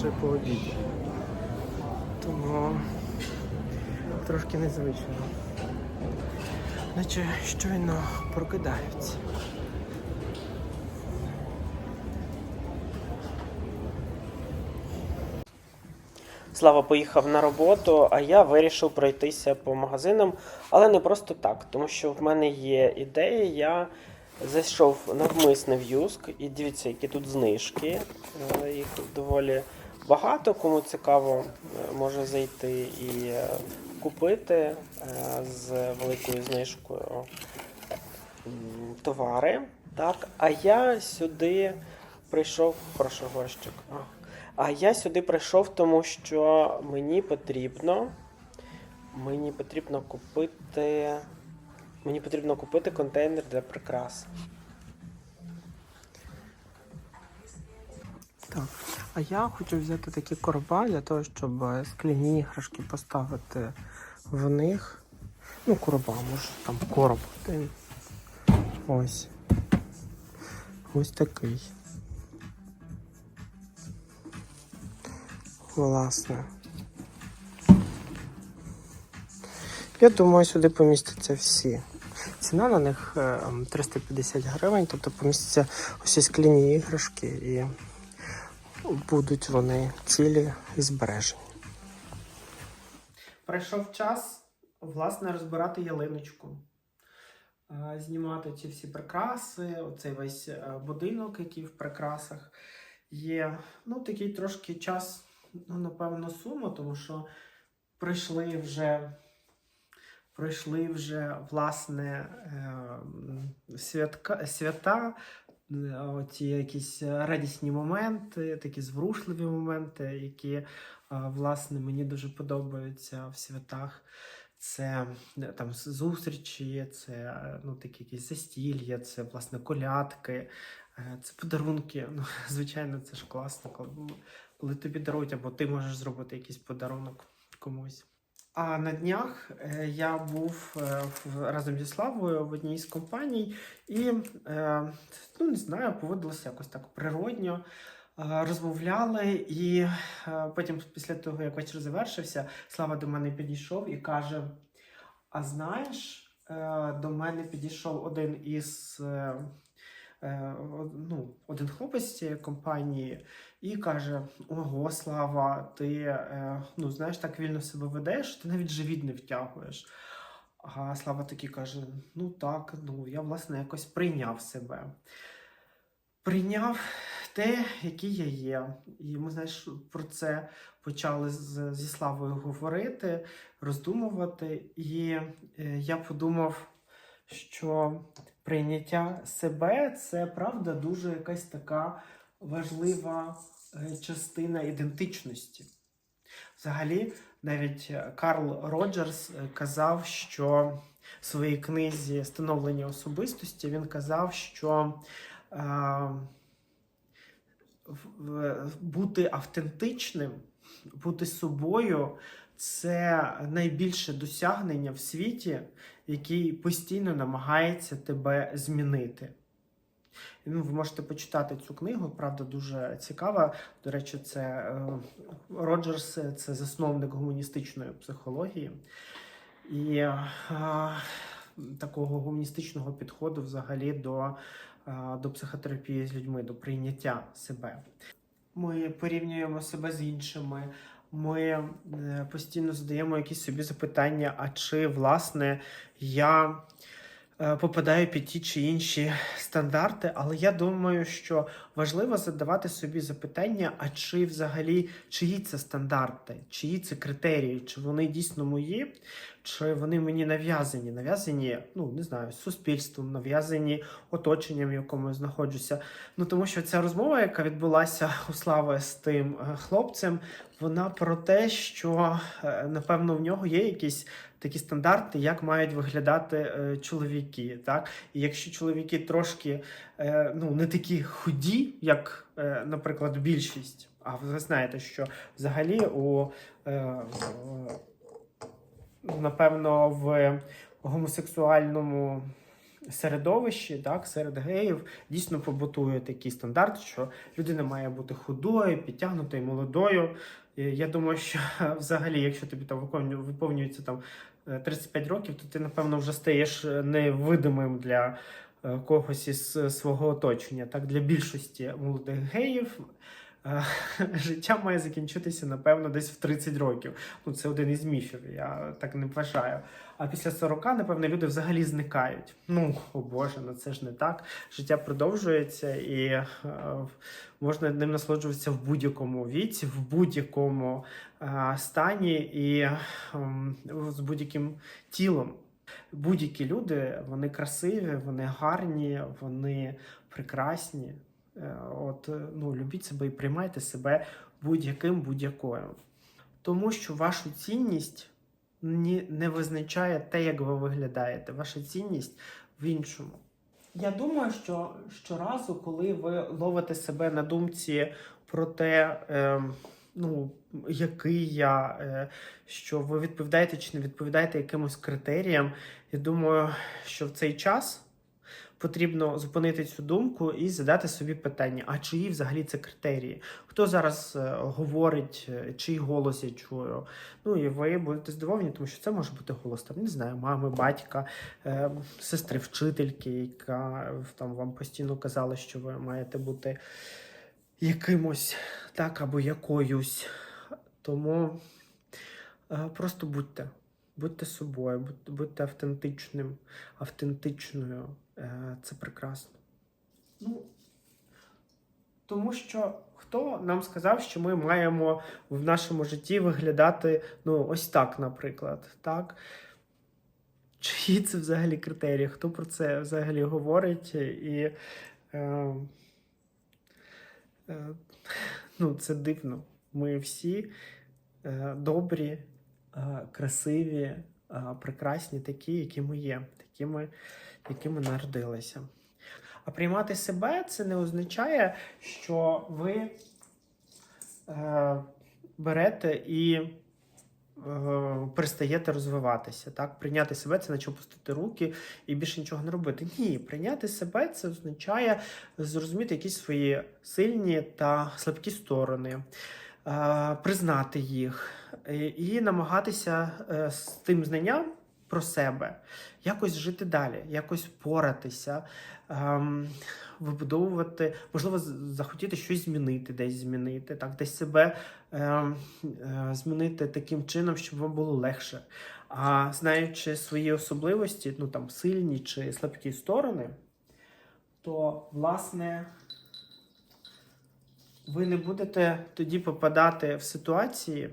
вже по обіді. Тому трошки незвично. Наче щойно прокидаються. Слава поїхав на роботу, а я вирішив пройтися по магазинам, але не просто так, тому що в мене є ідея. Я зайшов навмисне в Юск і дивіться, які тут знижки. Е, Їх доволі багато. Кому цікаво, е, може зайти і е, купити е, з великою знижкою товари. Так, а я сюди прийшов. Прошу горщик. А. Я сюди прийшов, тому що мені потрібно. Мені потрібно купити. Мені потрібно купити контейнер для прикрас. Так, а я хочу взяти такі короба для того, щоб скляні іграшки поставити в них. Ну, короба, може там короб один. Ось. Ось такий. Власне. Я думаю, сюди помістяться всі. Ціна на них е, 350 гривень, тобто помістяться усі скляні іграшки і будуть вони цілі і збережені. Прийшов час, власне, розбирати ялиночку. Е, Знімати ці всі прикраси, оцей весь е, будинок, який в прикрасах є. Ну, такий трошки час, ну, напевно, сума, тому що прийшли вже. Пройшли вже власне е, святка, свята, оці якісь радісні моменти, такі зворушливі моменти, які е, власне мені дуже подобаються в святах. Це е, там зустрічі, це е, ну, такі якісь застілля, це власне колядки, е, це подарунки. Ну, звичайно, це ж класно, коли, коли тобі дарують, або ти можеш зробити якийсь подарунок комусь. А на днях е, я був е, разом зі Славою в одній з компаній і е, ну не знаю, поводилося якось так природньо. Розмовляли, і потім, після того, як вечір завершився, Слава до мене підійшов і каже: А знаєш, до мене підійшов один із ну, один хлопець з цієї компанії і каже: Ого, Слава, ти е, ну, знаєш, так вільно себе ведеш, ти навіть живіт не втягуєш. А Слава такий каже: Ну так, ну я власне якось прийняв себе. Прийняв те, який я є. І ми, знаєш, про це почали з, зі Славою говорити, роздумувати. І е, я подумав, що прийняття себе це правда дуже якась така важлива е, частина ідентичності. Взагалі, навіть Карл Роджерс е, казав, що в своїй книзі Становлення особистості він казав, що е, бути автентичним, бути собою це найбільше досягнення в світі, який постійно намагається тебе змінити. Ну, ви можете почитати цю книгу, правда, дуже цікава. До речі, це е, Роджерс, це засновник гуманістичної психології і е, такого гуманістичного підходу взагалі до, е, до психотерапії з людьми, до прийняття себе. Ми порівнюємо себе з іншими. Ми е, постійно задаємо якісь собі запитання, а чи власне я попадаю під ті чи інші стандарти, але я думаю, що важливо задавати собі запитання, а чи взагалі чиї це стандарти, чиї це критерії, чи вони дійсно мої, чи вони мені нав'язані, нав'язані, ну не знаю, суспільством, нав'язані оточенням, в якому я знаходжуся. Ну тому що ця розмова, яка відбулася у Слави з тим е, хлопцем, вона про те, що е, напевно в нього є якісь такі стандарти, як мають виглядати е, чоловіки. Так? І якщо чоловіки трошки е, ну, не такі худі, як, е, наприклад, більшість, а ви знаєте, що взагалі у напевно в гомосексуальному середовищі, так, серед геїв, дійсно побутує такий стандарт, що людина має бути худою, підтягнутою, молодою. І Я думаю, що взагалі, якщо тобі там виповнюється там е, 35 років, то ти, напевно, вже стаєш е, невидимим для е, когось із е, свого оточення. Так, для більшості молодих геїв е, життя має закінчитися, напевно, десь в 30 років. Ну, це один із міфів, я так не вважаю. А після 40, напевно, люди взагалі зникають. Ну, о Боже, ну це ж не так. Життя продовжується і е, можна ним насолоджуватися в будь-якому віці, в будь-якому е, стані і ем, з будь-яким тілом. Будь-які люди, вони красиві, вони гарні, вони прекрасні. От, е, ну, любіть себе і приймайте себе будь-яким будь-якою. Тому що вашу цінність ні, не визначає те, як ви виглядаєте. Ваша цінність в іншому. Я думаю, що щоразу, коли ви ловите себе на думці про те, е, ну, який я, е, що ви відповідаєте чи не відповідаєте якимось критеріям, я думаю, що в цей час потрібно зупинити цю думку і задати собі питання: а чиї взагалі це критерії? Хто зараз е, говорить, е, чий голос я чую? Ну і ви будете здивовані, тому що це може бути голос там, не знаю, мами, батька, е, сестри, вчительки, яка там вам постійно казала, що ви маєте бути якимось так або якоюсь. Тому просто будьте. Будьте собою, будьте автентичним, автентичною. Е, Це прекрасно. Ну, тому що хто нам сказав, що ми маємо в нашому житті виглядати ну, ось так, наприклад. Так? Чиї це взагалі критерії? Хто про це взагалі говорить? І е, е, ну, це дивно. Ми всі е, добрі, е, красиві, е, прекрасні, такі, які ми є, такими, якими народилися. А приймати себе це не означає, що ви е, берете і е, перестаєте розвиватися. Так? Прийняти себе це наче опустити руки і більше нічого не робити. Ні, прийняти себе це означає зрозуміти якісь свої сильні та слабкі сторони, е, признати їх і намагатися е, з тим знанням про себе якось жити далі, якось поратися, ем, вибудовувати, можливо, захотіти щось змінити, десь змінити, так, десь себе ем, е, змінити таким чином, щоб вам було легше. А знаючи свої особливості, ну там сильні чи слабкі сторони, то власне ви не будете тоді попадати в ситуації,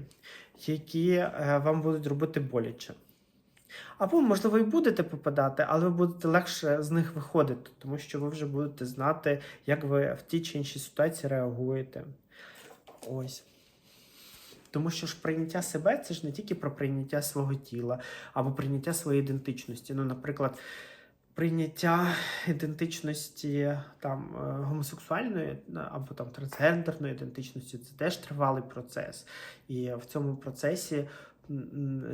які е, вам будуть робити боляче. Або, можливо, і будете попадати, але ви будете легше з них виходити, тому що ви вже будете знати, як ви в тій чи іншій ситуації реагуєте. Ось. Тому що ж прийняття себе це ж не тільки про прийняття свого тіла або прийняття своєї ідентичності. Ну, наприклад, прийняття ідентичності там е, гомосексуальної або там трансгендерної ідентичності це теж тривалий процес. І в цьому процесі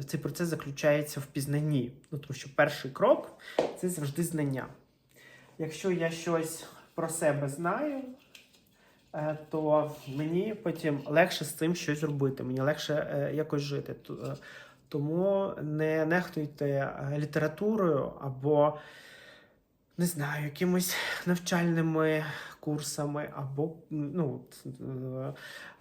цей процес заключається в пізнанні. Ну, тому що перший крок це завжди знання. Якщо я щось про себе знаю, е, то мені потім легше з цим щось робити, мені легше е, якось жити. Е, Тому не нехтуйте літературою або, не знаю, якимись навчальними курсами, або ну, е,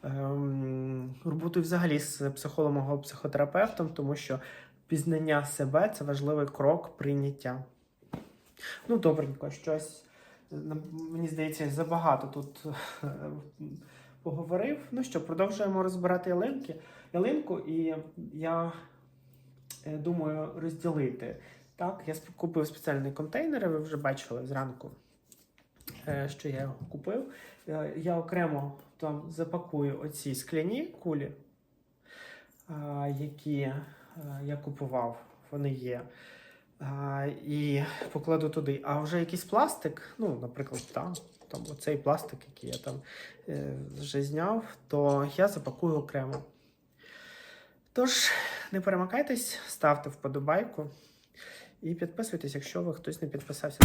ем, роботою взагалі з психологом або психотерапевтом, тому що пізнання себе це важливий крок прийняття. Ну, добренько, щось. Мені здається, забагато тут е, поговорив. Ну що, продовжуємо розбирати ялинки. ялинку, і я е, думаю розділити. Так, я купив спеціальний контейнер, ви вже бачили зранку, що я його купив. Е, Я окремо там запакую оці скляні кулі, які е, я купував. Вони є. І покладу туди. А вже якийсь пластик, ну, наприклад, там, там оцей пластик, який я там е, вже зняв, то я запакую окремо. Тож, не перемикайтесь, ставте вподобайку І підписуйтесь, якщо ви хтось не підписався.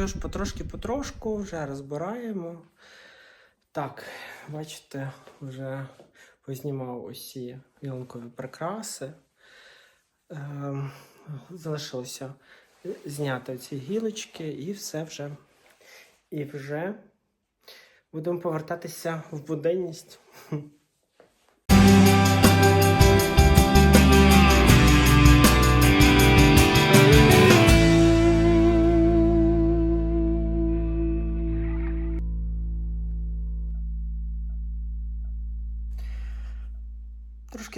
Що ж, потрошки-потрошку вже розбираємо. Так, бачите, вже познімав усі ялинкові прикраси. Ем, залишилося зняти ці гілочки і все вже. І вже будемо повертатися в буденність.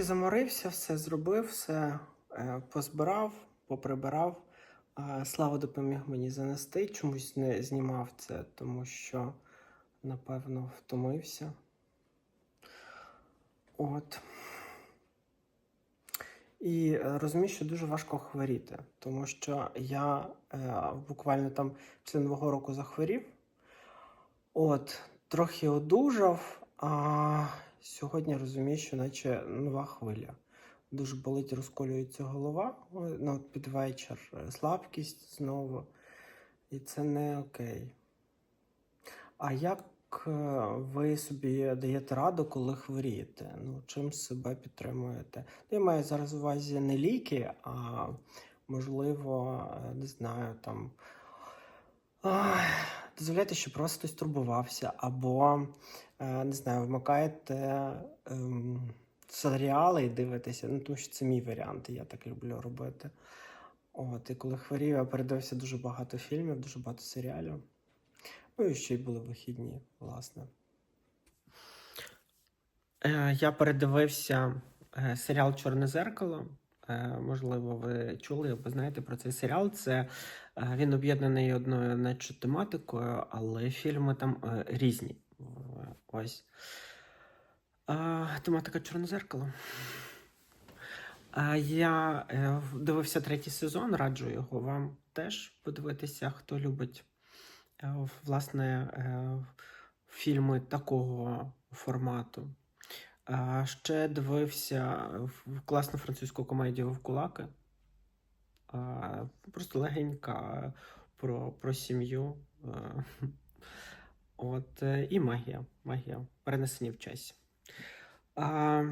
Трошки заморився, все зробив, все е, позбирав, поприбирав. Слава допоміг мені занести. Чомусь не знімав це, тому що, напевно, втомився. От. І е, розумію, що дуже важко хворіти, тому що я е, буквально там після Нового року захворів. От, трохи одужав, а сьогодні розумію, що наче нова хвиля. Дуже болить, розколюється голова ну, під вечір, е, слабкість знову. І це не окей. А як е, ви собі даєте раду, коли хворієте? Ну, чим себе підтримуєте? Я маю зараз в увазі не ліки, а можливо, е, не знаю, там. ах, Дозволяйте, щоб про вас хтось турбувався, або, е, не знаю, вмикаєте ем, серіали і дивитеся. Ну, тому що це мій варіант, і я так люблю робити. От, і коли хворів, я передивився дуже багато фільмів, дуже багато серіалів. Ну і ще й були вихідні, власне. Е, я передивився е, серіал Чорне зеркало. Е, можливо, ви чули або знаєте про цей серіал. Це е, він об'єднаний одною наче тематикою, але фільми там е, різні. Ось. Тематика Чорне зеркало. Я дивився третій сезон, раджу його вам теж подивитися, хто любить власне фільми такого формату. А ще дивився в- класну французьку комедію Вовкулаки. Просто легенька про, про сім'ю. От, е, і магія. Магія. Перенесені в часі. А,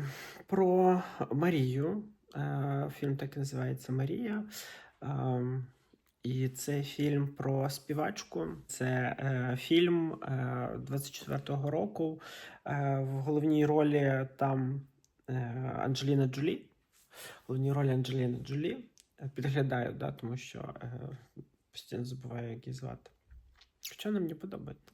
про Марію. Е, Фільм так і називається Марія. І це фільм про співачку. Це е, фільм е, 24-го року. Е, в головній ролі там е, Анджеліна Джолі. В головній ролі Анджеліна Джолі. Е, Підглядаю, да, тому що е, постійно забуваю, як її звати. Хоча вона мені подобається.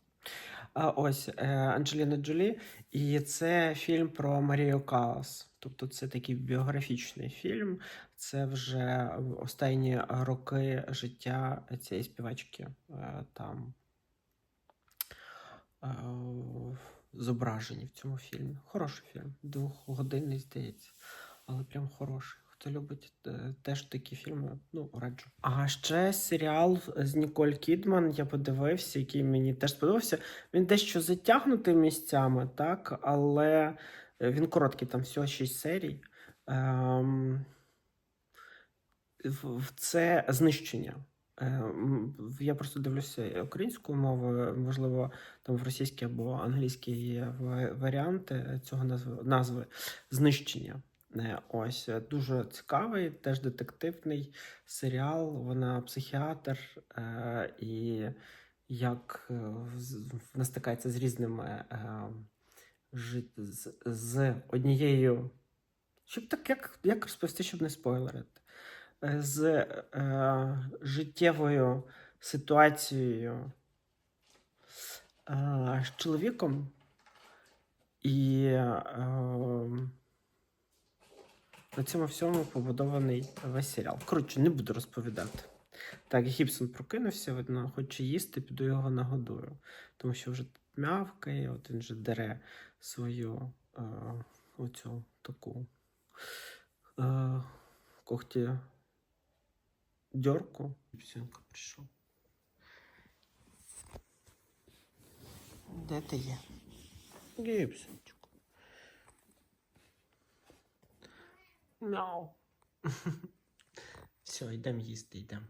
А, ось е, Анджеліна Джолі, і це фільм про Марію Калас. Тобто це такий біографічний фільм. Це вже останні роки життя цієї співачки. Е, Там е, зображені в цьому фільмі. Хороший фільм, двохгодинний, здається, але прям хороший. Хто любить е, теж такі фільми, ну, раджу. А ще серіал з Ніколь Кідман я подивився, який мені теж сподобався. Він дещо затягнутий місцями, так, але він короткий, там всього 6 серій. Ем, це знищення. Е, Я просто дивлюся українською мовою, можливо, там в російській або англійській є варіанти цього назви, назви знищення. Е, Ось е, дуже цікавий, теж детективний серіал. Вона психіатр, е, і як е, вона стикається з різними е, жит- з, з однією. Щоб так як, як розповісти, щоб не спойлерити е, з е, життєвою ситуацією е, з чоловіком, і е, на цьому всьому побудований весь серіал. Коротше, не буду розповідати. Так, Гібсон прокинувся, видно, хоче їсти, піду його нагодую. Тому що вже мявкає, от він вже дере свою е, оцю таку е, когті дьорку. Гібсонка прийшов. Де ти є? Гібсончику. Мяу. Все, йдемо їсти, йдемо.